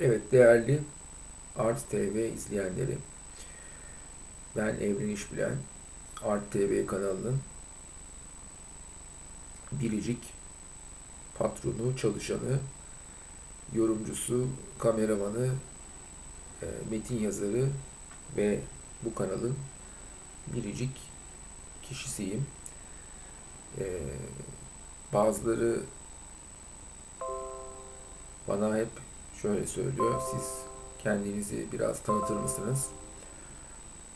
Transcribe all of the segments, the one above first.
Evet değerli Art TV izleyenleri, ben Evren İşbilen, Art TV kanalının biricik patronu, çalışanı, yorumcusu, kameramanı, e, metin yazarı ve bu kanalın biricik kişisiyim. E, bazıları bana hep şöyle söylüyor. Siz kendinizi biraz tanıtır mısınız?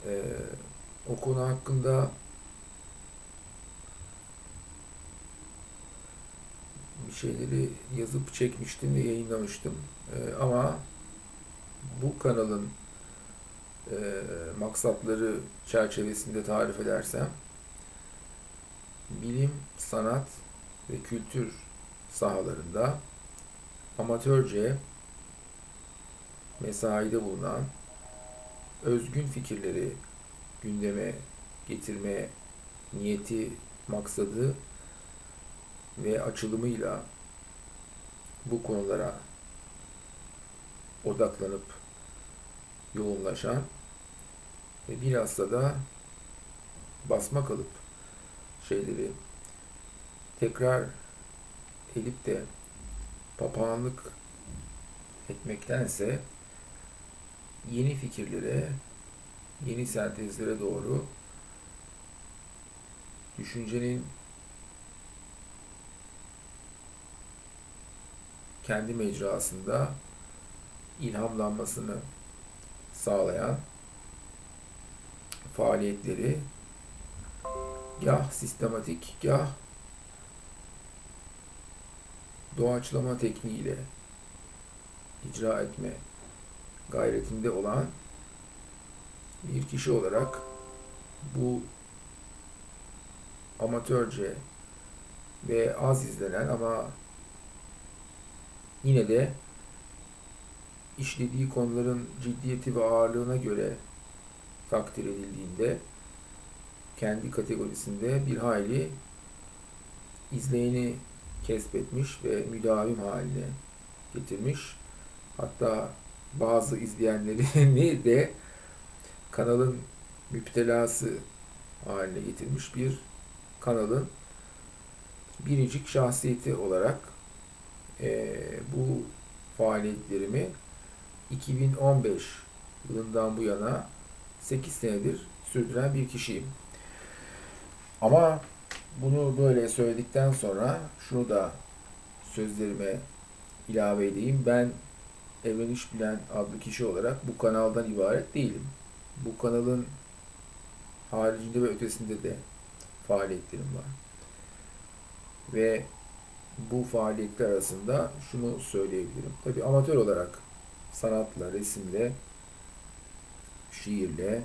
Ee, o konu hakkında bir şeyleri yazıp çekmiştim ve yayınlamıştım. Ee, ama bu kanalın e, maksatları çerçevesinde tarif edersem bilim, sanat ve kültür sahalarında amatörce mesaide bulunan özgün fikirleri gündeme getirme niyeti, maksadı ve açılımıyla bu konulara odaklanıp yoğunlaşan ve bilhassa da basma kalıp şeyleri tekrar edip de papağanlık etmektense yeni fikirlere, yeni sentezlere doğru düşüncenin kendi mecrasında ilhamlanmasını sağlayan faaliyetleri gah sistematik, gah doğaçlama tekniğiyle icra etme gayretinde olan bir kişi olarak bu amatörce ve az izlenen ama yine de işlediği konuların ciddiyeti ve ağırlığına göre takdir edildiğinde kendi kategorisinde bir hayli izleyeni kesbetmiş ve müdavim haline getirmiş. Hatta bazı izleyenlerini de kanalın müptelası haline getirmiş bir kanalın biricik şahsiyeti olarak e, bu faaliyetlerimi 2015 yılından bu yana 8 senedir sürdüren bir kişiyim. Ama bunu böyle söyledikten sonra şunu da sözlerime ilave edeyim. Ben Evren İşbilen adlı kişi olarak bu kanaldan ibaret değilim. Bu kanalın haricinde ve ötesinde de faaliyetlerim var. Ve bu faaliyetler arasında şunu söyleyebilirim. Tabi amatör olarak sanatla, resimle, şiirle,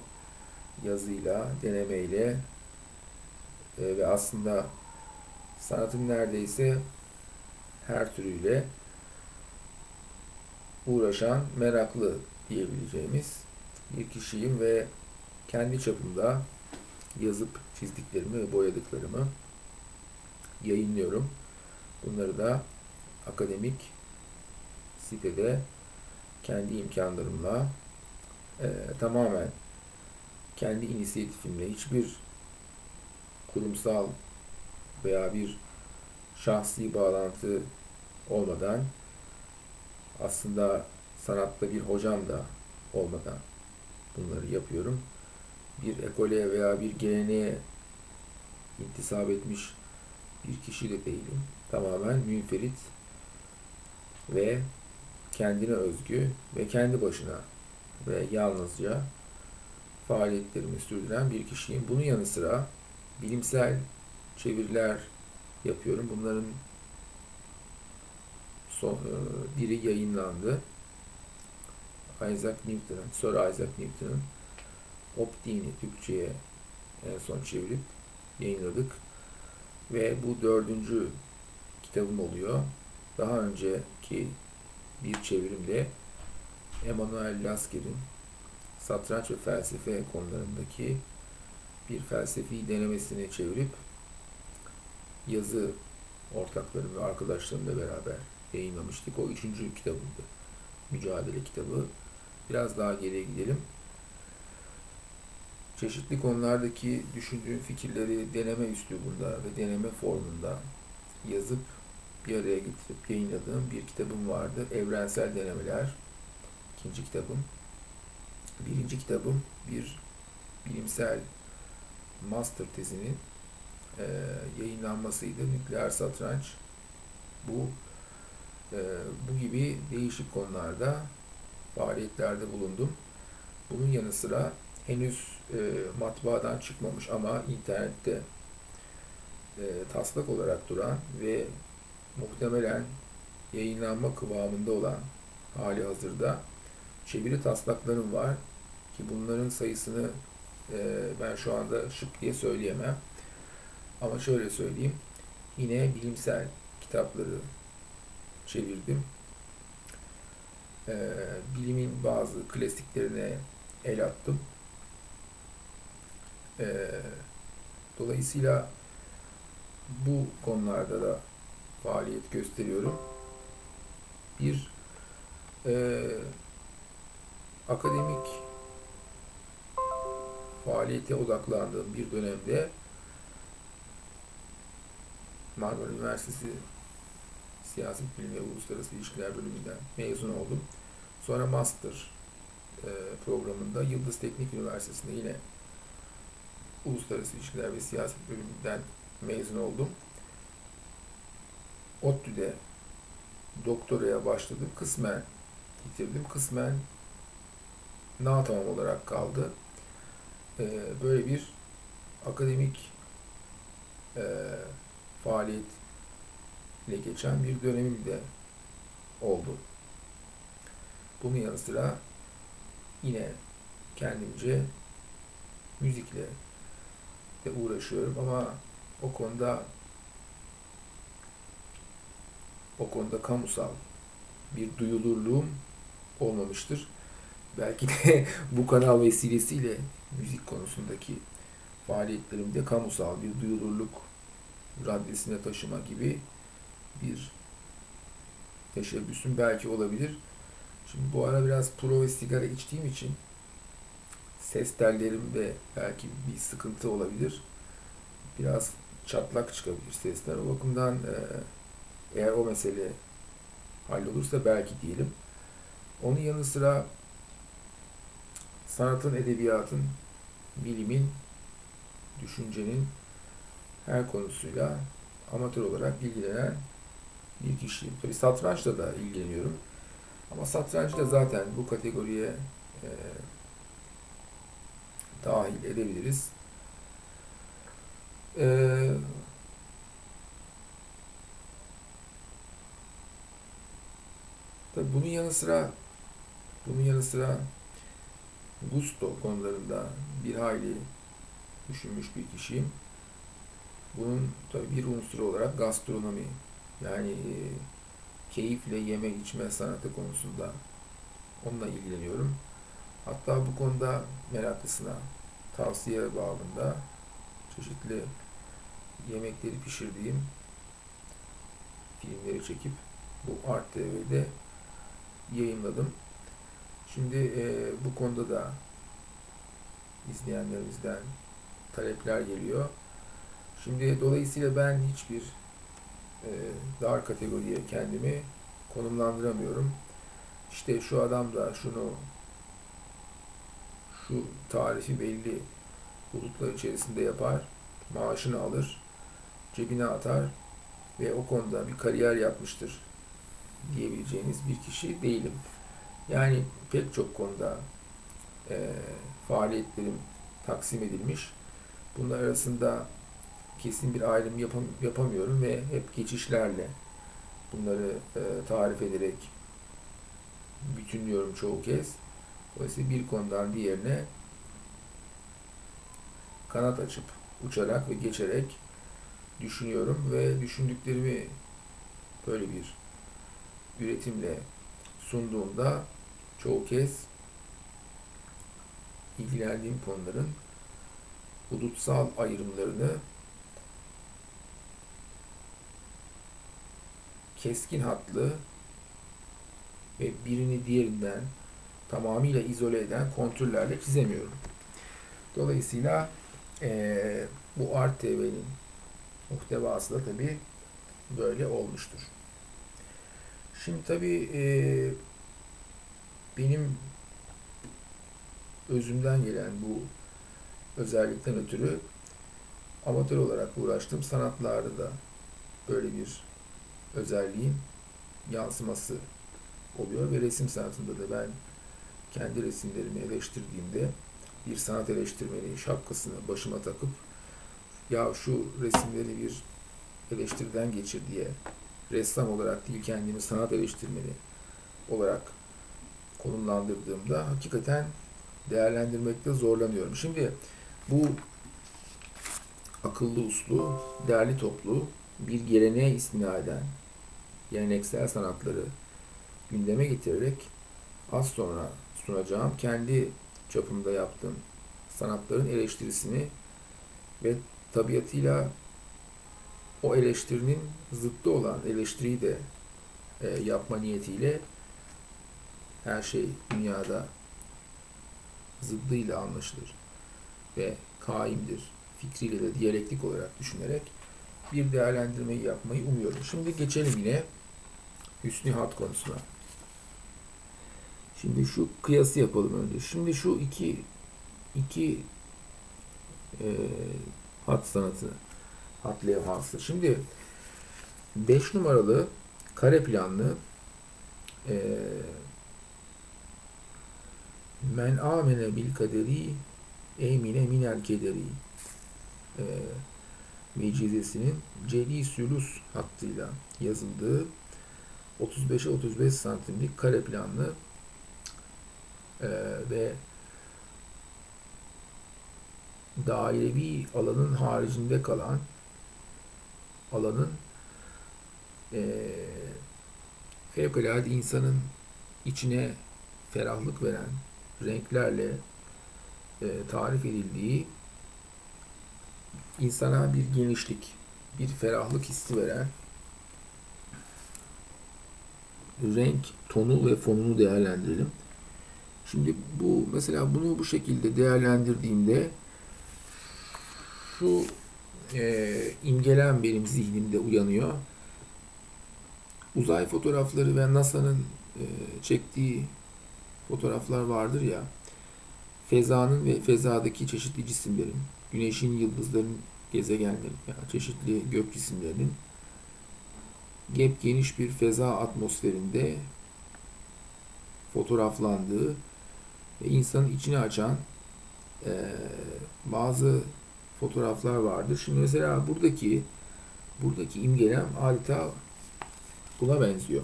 yazıyla, denemeyle e, ve aslında sanatın neredeyse her türüyle uğraşan, meraklı diyebileceğimiz bir kişiyim ve kendi çapımda yazıp çizdiklerimi boyadıklarımı yayınlıyorum. Bunları da akademik sitede kendi imkanlarımla e, tamamen kendi inisiyatifimle hiçbir kurumsal veya bir şahsi bağlantı olmadan aslında sanatta bir hocam da olmadan bunları yapıyorum. Bir ekole veya bir geleneğe intisap etmiş bir kişi de değilim. Tamamen münferit ve kendine özgü ve kendi başına ve yalnızca faaliyetlerimi sürdüren bir kişiyim. Bunun yanı sıra bilimsel çeviriler yapıyorum. Bunların son, e, biri yayınlandı. Isaac Newton'ın, Sir Isaac Newton'ın Optiğini Türkçe'ye en son çevirip yayınladık. Ve bu dördüncü kitabım oluyor. Daha önceki bir çevirimle Emmanuel Lasker'in satranç ve felsefe konularındaki bir felsefi denemesini çevirip yazı ortaklarım ve arkadaşlarımla beraber yayınlamıştık. O üçüncü kitabımdı. mücadele kitabı. Biraz daha geriye gidelim. Çeşitli konulardaki düşündüğüm fikirleri deneme üslubunda ve deneme formunda yazıp bir araya getirip yayınladığım bir kitabım vardı. Evrensel Denemeler. İkinci kitabım. Birinci kitabım bir bilimsel master tezinin e, yayınlanmasıydı. Nükleer satranç. Bu e, bu gibi değişik konularda faaliyetlerde bulundum. Bunun yanı sıra henüz e, matbaadan çıkmamış ama internette e, taslak olarak duran ve muhtemelen yayınlanma kıvamında olan hali hazırda çeviri taslaklarım var ki bunların sayısını e, ben şu anda şık diye söyleyemem. Ama şöyle söyleyeyim. Yine bilimsel kitapları çevirdim. E, bilimin bazı klasiklerine el attım. E, dolayısıyla bu konularda da faaliyet gösteriyorum. Bir e, akademik faaliyete odaklandığım bir dönemde Marmara Üniversitesi Siyaset Bilimi ve Uluslararası İlişkiler bölümünden mezun oldum. Sonra master e, programında Yıldız Teknik Üniversitesi'nde yine Uluslararası İlişkiler ve Siyaset bölümünden mezun oldum. ODTÜ'de doktoraya başladım. Kısmen bitirdim. Kısmen na tamam olarak kaldı. Ee, böyle bir akademik e, faaliyetle geçen bir dönemim de oldu. Bunun yanı sıra yine kendimce müzikle de uğraşıyorum ama o konuda o konuda kamusal bir duyulurluğum olmamıştır. Belki de bu kanal vesilesiyle müzik konusundaki faaliyetlerimde kamusal bir duyulurluk raddesine taşıma gibi bir teşebbüsüm belki olabilir. Şimdi bu ara biraz pro ve sigara içtiğim için ses tellerimde belki bir sıkıntı olabilir. Biraz çatlak çıkabilir sesler. O bakımdan e, eğer o mesele hallolursa belki diyelim. Onun yanı sıra sanatın, edebiyatın, bilimin, düşüncenin her konusuyla amatör olarak ilgilenen bir kişiyim. Tabii satrançla da ilgileniyorum. Ama satrancı da zaten bu kategoriye e, dahil edebiliriz. E, tabii bunun yanı sıra bunun yanı sıra gusto konularında bir hayli düşünmüş bir kişiyim. Bunun tabii bir unsuru olarak gastronomi yani e, keyifle yeme içme sanatı konusunda onunla ilgileniyorum. Hatta bu konuda meraklısına tavsiye bağında çeşitli yemekleri pişirdiğim filmleri çekip bu Art TV'de yayınladım. Şimdi e, bu konuda da izleyenlerimizden talepler geliyor. Şimdi dolayısıyla ben hiçbir e, dar kategoriye kendimi konumlandıramıyorum. İşte şu adam da şunu şu tarifi belli bulutlar içerisinde yapar, maaşını alır, cebine atar ve o konuda bir kariyer yapmıştır diyebileceğiniz bir kişi değilim. Yani pek çok konuda e, faaliyetlerim taksim edilmiş. Bunlar arasında kesin bir ayrım yapam yapamıyorum ve hep geçişlerle bunları e, tarif ederek bütünlüyorum çoğu kez. Dolayısıyla bir konudan diğerine kanat açıp uçarak ve geçerek düşünüyorum ve düşündüklerimi böyle bir üretimle sunduğumda çoğu kez ilgilendiğim konuların hudutsal ayrımlarını keskin hatlı ve birini diğerinden tamamıyla izole eden kontürlerle çizemiyorum. Dolayısıyla eee, bu Art TV'nin muhtevası da tabii böyle olmuştur. Şimdi tabii eee, benim özümden gelen bu özellikten ötürü amatör olarak uğraştığım sanatlarda da böyle bir özelliğin yansıması oluyor ve resim sanatında da ben kendi resimlerimi eleştirdiğimde bir sanat eleştirmeni şapkasını başıma takıp ya şu resimleri bir eleştiriden geçir diye ressam olarak değil kendimi sanat eleştirmeni olarak konumlandırdığımda hakikaten değerlendirmekte zorlanıyorum. Şimdi bu akıllı uslu, derli toplu bir geleneğe istinaden geleneksel sanatları gündeme getirerek az sonra sunacağım kendi çapımda yaptığım sanatların eleştirisini ve tabiatıyla o eleştirinin zıttı olan eleştiriyi de e, yapma niyetiyle her şey dünyada zıddıyla anlaşılır ve kaimdir fikriyle de diyalektik olarak düşünerek bir değerlendirmeyi yapmayı umuyorum. Şimdi geçelim yine Hüsnü Hat konusuna. Şimdi şu kıyası yapalım önce. Şimdi şu iki iki e, hat sanatı, hat levhası. Şimdi 5 numaralı kare planlı e, Men amene bil kaderi emine minel kederi e, mecizesinin Celi Sülus hattıyla yazıldığı 35'e 35 santimlik kare planlı e, ve dairevi alanın haricinde kalan alanın e, fevkalade insanın içine ferahlık veren renklerle e, tarif edildiği insana bir genişlik, bir ferahlık hissi veren renk tonu ve fonunu değerlendirelim. Şimdi bu mesela bunu bu şekilde değerlendirdiğimde şu e, imgelem benim zihnimde uyanıyor. Uzay fotoğrafları ve NASA'nın e, çektiği fotoğraflar vardır ya. Fezanın ve fezadaki çeşitli cisimlerin, güneşin, yıldızların, gezegenlerin, yani çeşitli gök cisimlerinin gep geniş bir feza atmosferinde fotoğraflandığı ve insanın içini açan e, bazı fotoğraflar vardır. Şimdi mesela buradaki buradaki imgelem adeta buna benziyor.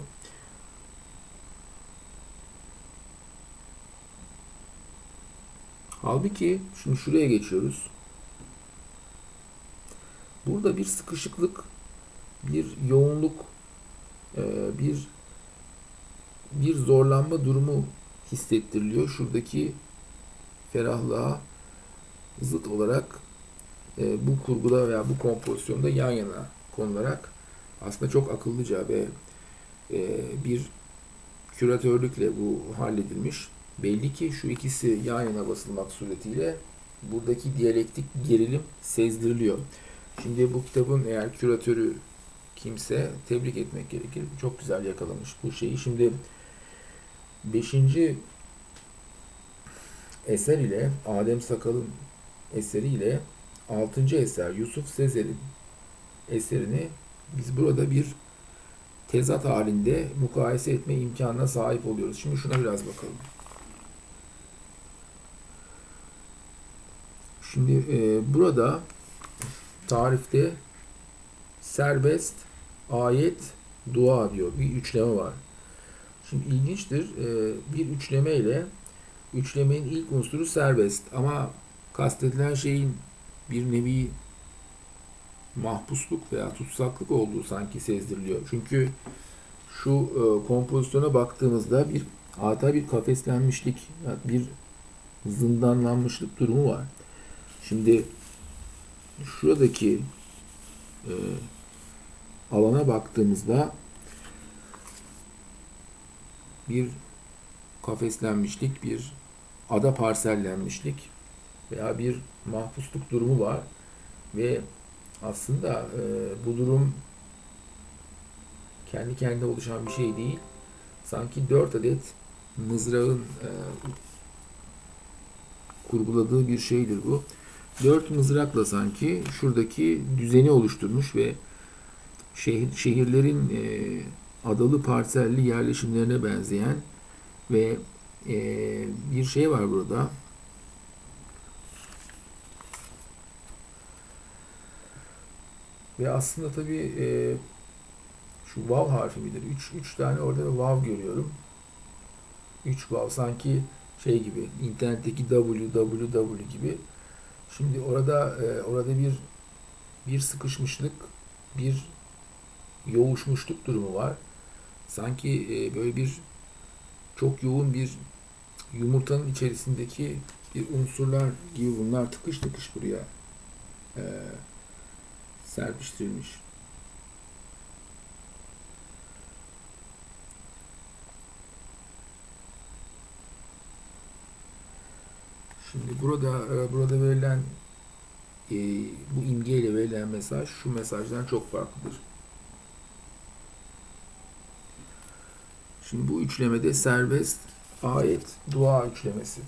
Halbuki şimdi şuraya geçiyoruz. Burada bir sıkışıklık, bir yoğunluk, e, bir bir zorlanma durumu hissettiriliyor. Şuradaki ferahlığa zıt olarak e, bu kurguda veya bu kompozisyonda yan yana konularak aslında çok akıllıca ve e, bir küratörlükle bu halledilmiş. Belli ki şu ikisi yan yana basılmak suretiyle buradaki diyalektik gerilim sezdiriliyor. Şimdi bu kitabın eğer küratörü kimse tebrik etmek gerekir. Çok güzel yakalamış bu şeyi. Şimdi beşinci eser ile Adem Sakal'ın eseri ile altıncı eser Yusuf Sezer'in eserini biz burada bir tezat halinde mukayese etme imkanına sahip oluyoruz. Şimdi şuna biraz bakalım. Şimdi e, burada tarifte serbest, ayet, dua diyor. Bir üçleme var. Şimdi ilginçtir. E, bir üçleme ile üçlemenin ilk unsuru serbest ama kastedilen şeyin bir nevi mahpusluk veya tutsaklık olduğu sanki sezdiriliyor. Çünkü şu e, kompozisyona baktığımızda bir adeta bir kafeslenmişlik, bir zindanlanmışlık durumu var. Şimdi şuradaki e, alana baktığımızda bir kafeslenmişlik, bir ada parsellenmişlik veya bir mahpusluk durumu var ve aslında e, bu durum kendi kendine oluşan bir şey değil. Sanki dört adet mızrağın e, kurguladığı bir şeydir bu. Dört mızrakla sanki şuradaki düzeni oluşturmuş ve şehir, şehirlerin e, adalı parselli yerleşimlerine benzeyen ve e, bir şey var burada. Ve aslında tabii e, şu vav harfi midir? Üç, üç tane orada da vav görüyorum. Üç vav sanki şey gibi internetteki www gibi. Şimdi orada e, orada bir bir sıkışmışlık, bir yoğuşmuşluk durumu var. Sanki e, böyle bir çok yoğun bir yumurtanın içerisindeki bir unsurlar gibi bunlar tıkış tıkış buraya e, serpiştirilmiş. Şimdi burada e, burada verilen e, bu imgeyle verilen mesaj şu mesajdan çok farklıdır. Şimdi bu üçlemede serbest ayet dua üçlemesi.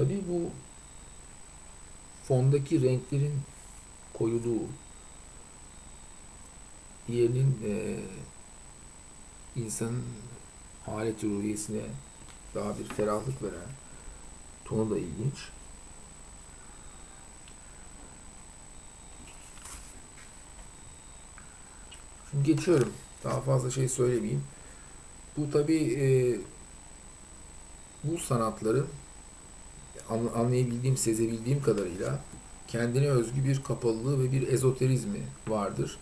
Tabii bu fondaki renklerin koyuluğu, diğerinin e, insanın haleti ruhiyesine daha bir ferahlık veren tonu da ilginç. Şimdi geçiyorum. Daha fazla şey söylemeyeyim. Bu tabii e, bu sanatların an- anlayabildiğim, sezebildiğim kadarıyla kendine özgü bir kapalılığı ve bir ezoterizmi vardır.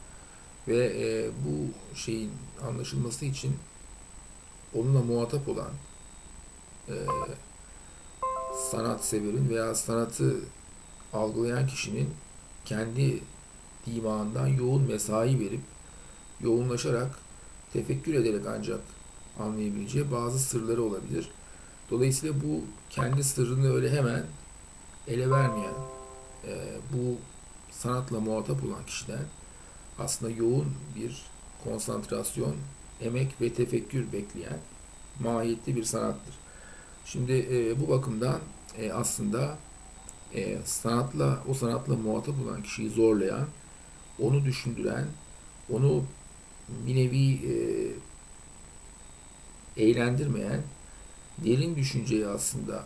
Ve e, bu şeyin anlaşılması için onunla muhatap olan e, sanat severin veya sanatı algılayan kişinin kendi dimağından yoğun mesai verip yoğunlaşarak tefekkür ederek ancak anlayabileceği bazı sırları olabilir. Dolayısıyla bu kendi sırrını öyle hemen ele vermeyen, e, bu sanatla muhatap olan kişiden aslında yoğun bir konsantrasyon, emek ve tefekkür bekleyen mahiyetli bir sanattır. Şimdi e, bu bakımdan e, aslında e, sanatla o sanatla muhatap olan kişiyi zorlayan, onu düşündüren, onu bir nevi e, eğlendirmeyen derin düşünceyi aslında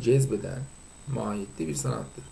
cezbeden mahiyetli bir sanattır.